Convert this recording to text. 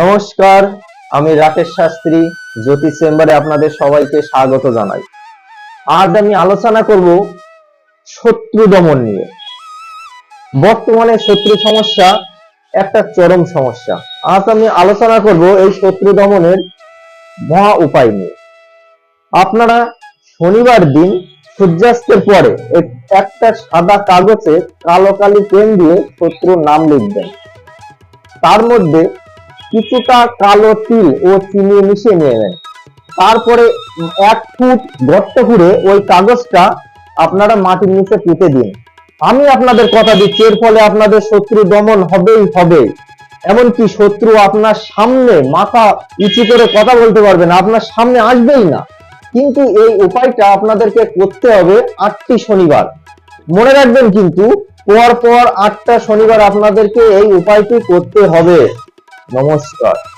নমস্কার, আমি রাকেশ শাস্ত্রী, জ্যোতিষ চেম্বারে আপনাদের সবাইকে স্বাগত জানাই। আজ আমি আলোচনা করব শত্রু দমন নিয়ে। বর্তমানে শত্রু সমস্যা, একটা চরম সমস্যা। আজ আমি আলোচনা করব এই শত্রু দমনের মহা উপায় নিয়ে। আপনারা শনিবার দিন সূর্যাস্তের পরে একটা সাদা কাগজে কালো কালি পেন দিয়ে শত্রুর নাম লিখবেন। তার মধ্যে কিছুটা কালো তিল ও চিনি মিশিয়ে নিয়ে নেন তারপরে এক ফুট গর্ত করে ওই কাগজটা আপনারা মাটির নিচে পুঁতে দিন। আমি আপনাদের কথা দিচ্ছি, এর ফলে আপনাদের শত্রু দমন হবেই হবে। এমনকি শত্রু আপনার সামনে মাথা উঁচু করে কথা বলতে পারবে না, আপনার সামনে আসবেই না। কিন্তু এই উপায়টা আপনাদেরকে করতে হবে আটটি শনিবার। মনে রাখবেন কিন্তু পর পর আটটা শনিবার আপনাদেরকে এই উপায়টি করতে হবে। নমস্কার।